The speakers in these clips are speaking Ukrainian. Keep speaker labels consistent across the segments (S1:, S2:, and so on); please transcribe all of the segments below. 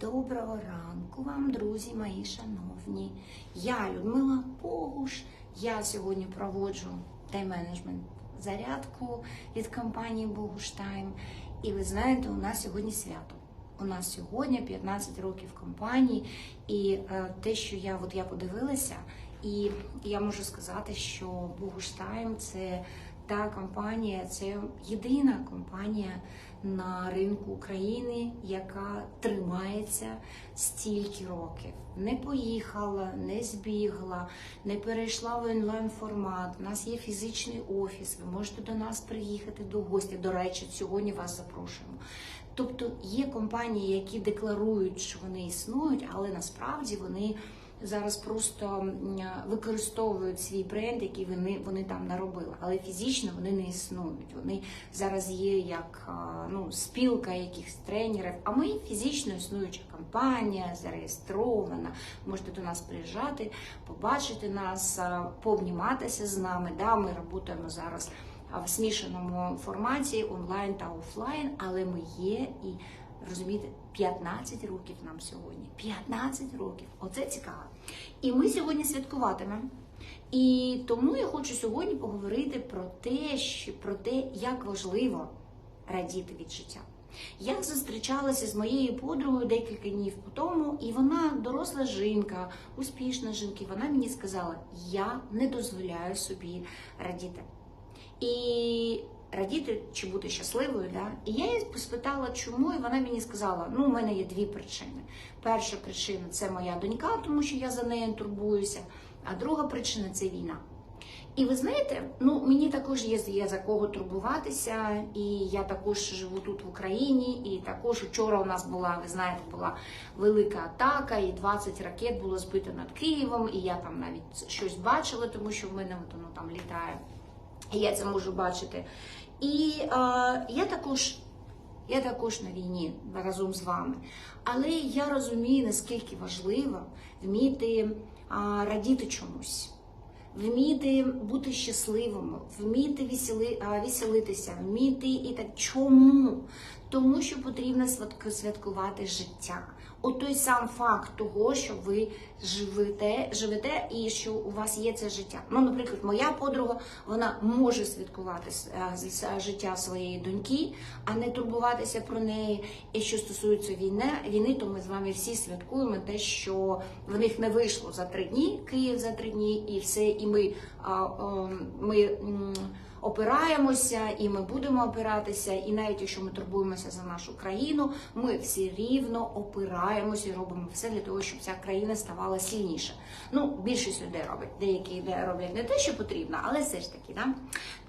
S1: Доброго ранку вам, друзі мої шановні. Я Людмила Погуш. Я сьогодні проводжу тайм-менеджмент зарядку від компанії Богуш Тайм. І ви знаєте, у нас сьогодні свято. У нас сьогодні 15 років компанії, і е, те, що я от я подивилася, і я можу сказати, що Богуш Тайм це та компанія, це єдина компанія на ринку України, яка тримається стільки років. Не поїхала, не збігла, не перейшла в онлайн формат. У нас є фізичний офіс. Ви можете до нас приїхати до гостя. До речі, сьогодні вас запрошуємо. Тобто є компанії, які декларують, що вони існують, але насправді вони зараз просто використовують свій бренд, який вони, вони там наробили. Але фізично вони не існують. Вони зараз є як ну, спілка якихось тренерів. А ми фізично існуюча компанія, зареєстрована. Можете до нас приїжджати, побачити нас, пообніматися з нами. Да, ми працюємо зараз в смішаному форматі онлайн та офлайн, але ми є і розумієте, 15 років нам сьогодні. 15 років. Оце цікаво. І ми сьогодні святкуватимемо. І тому я хочу сьогодні поговорити про те, що про те, як важливо радіти від життя. Я зустрічалася з моєю подругою декілька днів по тому, і вона доросла жінка, успішна жінка. Вона мені сказала: я не дозволяю собі радіти. І радіти чи бути щасливою, да? І я її спитала, чому, і вона мені сказала: ну, у мене є дві причини. Перша причина це моя донька, тому що я за нею турбуюся, а друга причина це війна. І ви знаєте, ну мені також є, є за кого турбуватися, і я також живу тут в Україні. І також вчора у нас була, ви знаєте, була велика атака, і 20 ракет було збито над Києвом. І я там навіть щось бачила, тому що в мене воно там літає. І я це можу бачити. І е, я також. Я також на війні разом з вами. Але я розумію, наскільки важливо вміти а, радіти чомусь, вміти бути щасливими, вміти весели, а, веселитися, вміти і так. Чому? Тому що потрібно святк- святкувати життя. От той сам факт того, що ви живете, живете і що у вас є це життя. Ну, наприклад, моя подруга вона може святкувати е, життя своєї доньки, а не турбуватися про неї. І що стосується війни, війни, то ми з вами всі святкуємо те, що в них не вийшло за три дні, Київ за три дні, і все. І ми, ми опираємося, і ми будемо опиратися. І навіть якщо ми турбуємося за нашу країну, ми всі рівно опираємося і робимо все для того, щоб ця країна ставала сильніша. Ну, більшість людей робить, деякі людей роблять не те, що потрібно, але все ж таки, да?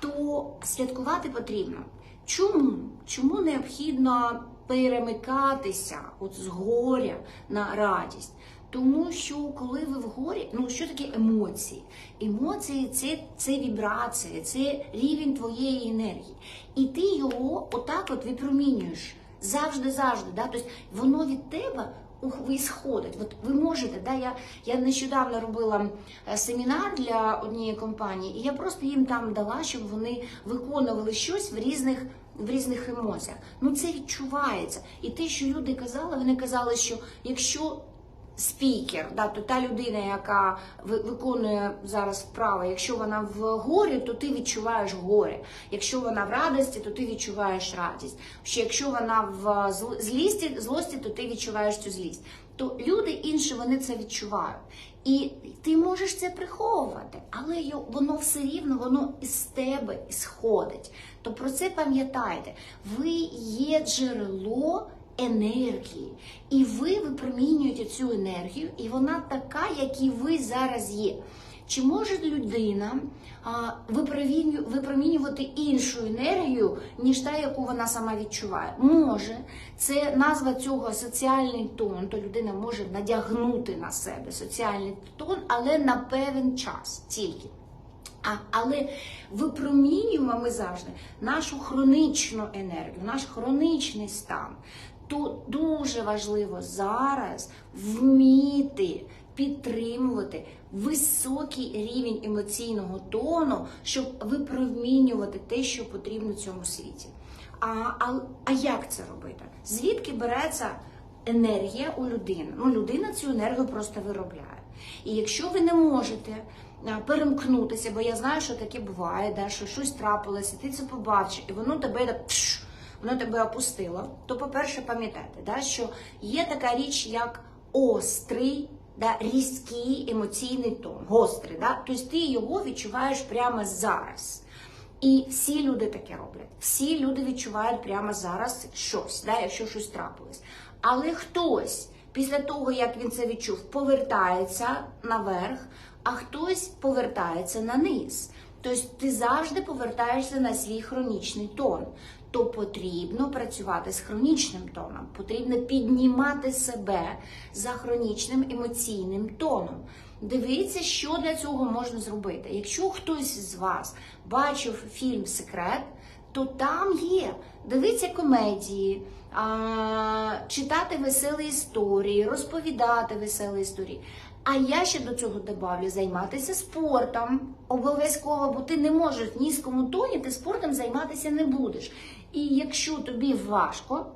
S1: то святкувати потрібно. Чому? Чому необхідно перемикатися от з горя на радість? Тому що коли ви в горі, ну що таке емоції? Емоції це, це вібрація, це рівень твоєї енергії. І ти його отак от випромінюєш завжди-завжди. Да? Тобто воно від тебе ісходить. От ви можете, да, я, я нещодавно робила е, семінар для однієї компанії, і я просто їм там дала, щоб вони виконували щось в різних. В різних емоціях. Ну це відчувається. І те, що люди казали, вони казали, що якщо спікер, да, то та людина, яка ви- виконує зараз вправи, якщо вона в горі, то ти відчуваєш горе. Якщо вона в радості, то ти відчуваєш радість. Ще якщо вона в злісті, злості, то ти відчуваєш цю злість. То люди інші вони це відчувають. І ти можеш це приховувати, але воно все рівно воно із тебе ісходить. То про це пам'ятайте. Ви є джерело енергії. І ви випромінюєте цю енергію, і вона така, як і ви зараз є. Чи може людина випромінювати іншу енергію, ніж та, яку вона сама відчуває? Може. Це назва цього соціальний тон, то людина може надягнути на себе соціальний тон, але на певен час тільки. А, але випромінюємо ми завжди нашу хронічну енергію, наш хронічний стан. То дуже важливо зараз вміти підтримувати високий рівень емоційного тону, щоб випромінювати те, що потрібно цьому світі. А, а, а як це робити? Звідки береться енергія у людини. Ну, людина цю енергію просто виробляє. І якщо ви не можете перемкнутися, бо я знаю, що таке буває, да, що щось трапилося, ти це побачиш, і воно тебе так, воно тебе опустило, то, по-перше, пам'ятайте, да, що є така річ, як острий, да, різкий емоційний тон, гострий. Да? Тобто ти його відчуваєш прямо зараз. І всі люди таке роблять. Всі люди відчувають прямо зараз щось, да, якщо щось трапилось. Але хтось після того, як він це відчув, повертається наверх, а хтось повертається на низ. Тобто ти завжди повертаєшся на свій хронічний тон. То потрібно працювати з хронічним тоном, потрібно піднімати себе за хронічним емоційним тоном. Дивіться, що для цього можна зробити. Якщо хтось з вас бачив фільм Секрет, то там є. Дивіться комедії, читати веселі історії, розповідати веселі історії. А я ще до цього добавлю займатися спортом. Обов'язково, бо ти не можеш в низькому тоні, ти спортом займатися не будеш. І якщо тобі важко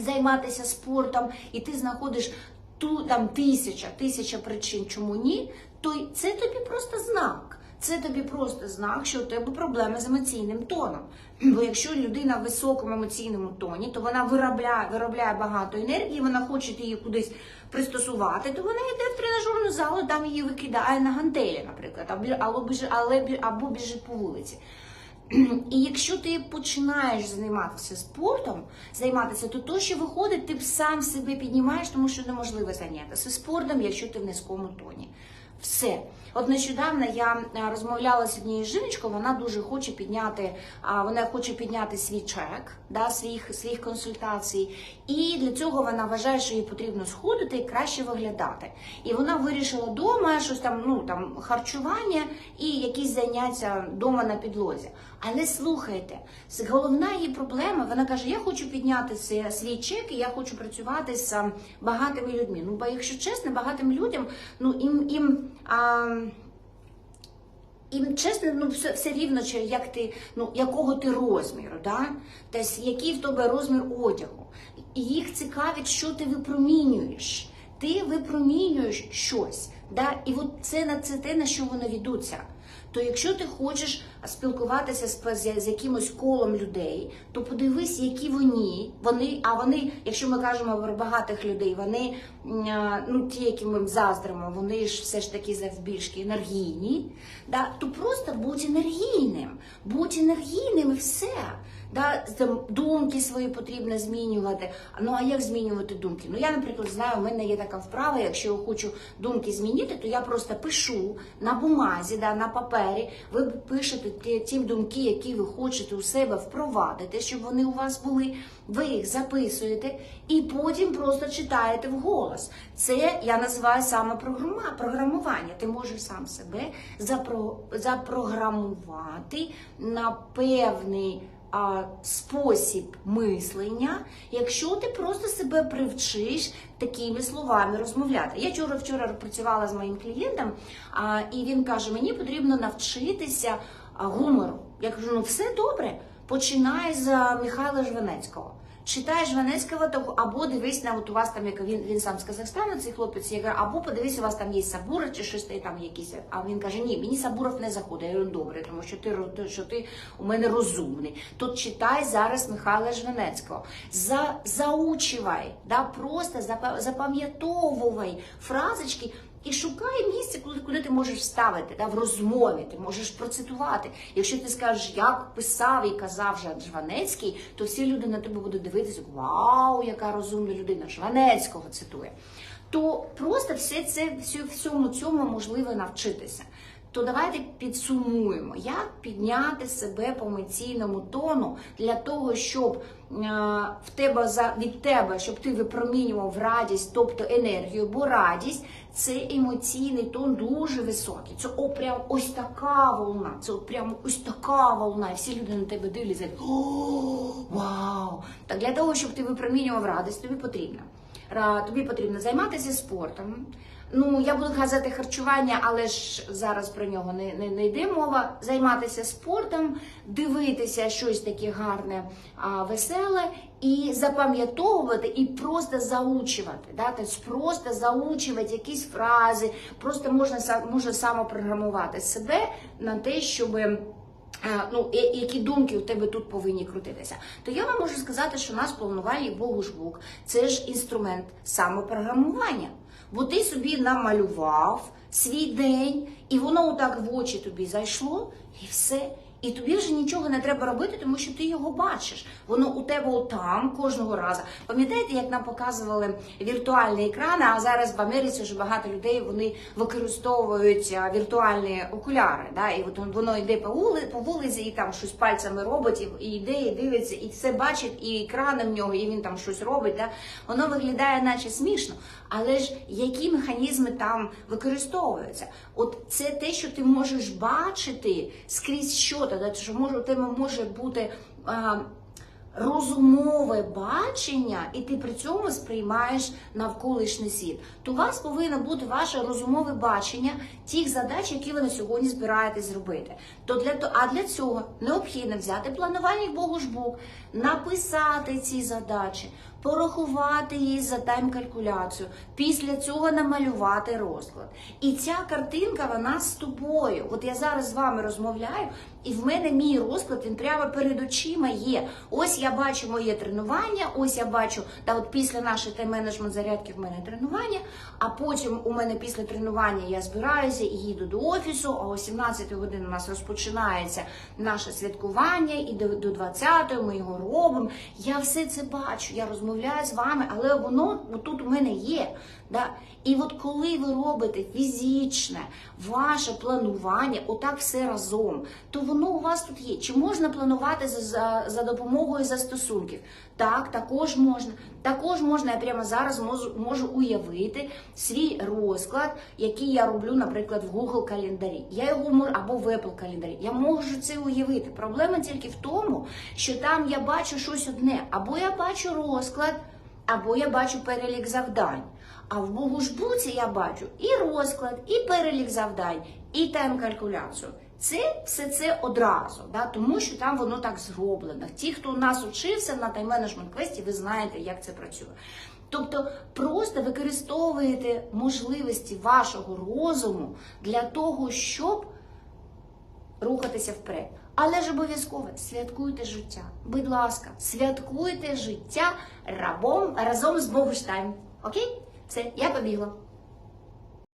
S1: займатися спортом, і ти знаходиш ту там тисяча, тисяча причин, чому ні, то це тобі просто знак. Це тобі просто знак, що у тебе проблеми з емоційним тоном. Бо якщо людина в високому емоційному тоні, то вона виробляє, виробляє багато енергії, вона хоче її кудись пристосувати, то вона йде в тренажерну залу, там її викидає на гантелі, наприклад, або, біжить, або біжить по вулиці. І якщо ти починаєш займатися спортом, займатися, то то, що виходить, ти сам себе піднімаєш, тому що неможливо зайнятися спортом, якщо ти в низькому тоні. Все. От нещодавно я е, розмовляла з однією жіночкою, вона дуже хоче підняти, вона хоче підняти свій чек, да, своїх, своїх консультацій. І для цього вона вважає, що їй потрібно сходити і краще виглядати. І вона вирішила вдома щось там, ну там харчування і якісь заняття вдома на підлозі. Але слухайте, головна її проблема, вона каже: я хочу підняти свій, чек, і я хочу працювати з багатими людьми. Ну, бо якщо чесно, багатим людям, ну їм їм. А, і чесно, ну все, все рівно, як ти, ну якого ти розміру, да? Тобто, який в тебе розмір одягу. І їх цікавить, що ти випромінюєш. Ти випромінюєш щось, да? і от це на це те, на що вони ведуться. То якщо ти хочеш спілкуватися з, з, з якимось колом людей, то подивись, які вони, вони, а вони, якщо ми кажемо про багатих людей, вони ну ті, які ми заздримо, вони ж все ж таки завбільшки енергійні. Да? То просто будь енергійним, будь енергійним і все. Да, думки свої потрібно змінювати. Ну а як змінювати думки? Ну я, наприклад, знаю, у мене є така вправа. Якщо я хочу думки змінити, то я просто пишу на бумазі, да, на папері. Ви пишете ті, ті думки, які ви хочете у себе впровадити, щоб вони у вас були. Ви їх записуєте і потім просто читаєте вголос. Це я називаю саме програма- програмування. Ти можеш сам себе запро, запрограмувати на певний а, спосіб мислення, якщо ти просто себе привчиш такими словами розмовляти. Я вчора вчора працювала з моїм клієнтом, а, і він каже: мені потрібно навчитися гумору. Я кажу, ну все добре. Починай з Михайла Жванецького. Читаєш Жванецького, то або дивись на от у вас там, як він, він сам з Казахстану, цей хлопець, я кажу, або подивись, у вас там є Сабура чи щось та- там якісь. А він каже, ні, мені Сабуров не заходить. Я говорю, добре, тому що ти що ти у мене розумний. То читай зараз Михайла Жванецького. За, заучивай, да, просто запа- запам'ятовувай фразочки. І шукай місце, куди, куди ти можеш вставити да, в розмові, ти можеш процитувати. Якщо ти скажеш, як писав і казав Жванецький, то всі люди на тебе будуть дивитися, вау, яка розумна людина, Жванецького цитує. То просто все це всьому цьому можливо навчитися. То давайте підсумуємо, як підняти себе по емоційному тону для того, щоб е, в тебе за від тебе, щоб ти випромінював радість, тобто енергію, бо радість це емоційний тон дуже високий. Це о, прям ось така волна. Це от прям ось така волна. І всі люди на тебе дивляться. О, вау! Так для того, щоб ти випромінював радість, тобі потрібно. Тобі потрібно займатися спортом. Ну, я буду казати харчування, але ж зараз про нього не, не, не йде мова. Займатися спортом, дивитися щось таке гарне, а, веселе. і запам'ятовувати, і просто заучувати. Да? Тобто просто заучувати якісь фрази, просто можна може самопрограмувати себе на те, щоб. Ну, які думки у тебе тут повинні крутитися, то я вам можу сказати, що наш планувальник Богушбук це ж інструмент самопрограмування. Бо ти собі намалював свій день, і воно отак в очі тобі зайшло, і все. І тобі вже нічого не треба робити, тому що ти його бачиш. Воно у тебе отам кожного разу. Пам'ятаєте, як нам показували віртуальні екрани, а зараз в Америці вже багато людей вони використовують віртуальні окуляри. Да? І от воно йде по вулиці, по вулиці і там щось пальцями робить, і, йде, і дивиться, і все бачить, і екрани в нього, і він там щось робить. Да? Воно виглядає наче смішно. Але ж які механізми там використовуються? От це те, що ти можеш бачити скрізь що да? що може у тебе може бути. Розумове бачення, і ти при цьому сприймаєш навколишній світ. То у вас повинно бути ваше розумове бачення тих задач, які ви на сьогодні збираєтесь зробити. То для то, а для цього необхідно взяти планувальник Богушбук, написати ці задачі, порахувати її за тайм-калькуляцію, після цього намалювати розклад. І ця картинка вона з тобою. От я зараз з вами розмовляю, і в мене мій розклад він прямо перед очима є. Ось я бачу моє тренування, ось я бачу, та от після нашої тайм-менеджмент зарядки в мене тренування, а потім у мене після тренування я збираюся і їду до офісу, а о 17 годин у нас розпочинається наше святкування, і до 20-ї ми його робимо. Я все це бачу, я розмовляю з вами, але воно тут у мене є. Да? І от коли ви робите фізичне ваше планування, отак все разом, то воно у вас тут є. Чи можна планувати за, за, за допомогою застосунків? Так, також можна. Також можна, я прямо зараз можу, можу уявити свій розклад, який я роблю, наприклад, в Google календарі. Я його можу або в Apple календарі. Я можу це уявити. Проблема тільки в тому, що там я бачу щось одне, або я бачу розклад, або я бачу перелік завдань. А в Богушбуці я бачу і розклад, і перелік завдань, і тайм-калькуляцію. Це все це одразу, да, тому що там воно так зроблено. Ті, хто у нас учився на тайм-менеджмент квесті, ви знаєте, як це працює. Тобто просто використовуєте можливості вашого розуму для того, щоб рухатися вперед. Але ж обов'язково святкуйте життя. Будь ласка, святкуйте життя рабом, разом з Богуштайм. Окей? Все, я побігла.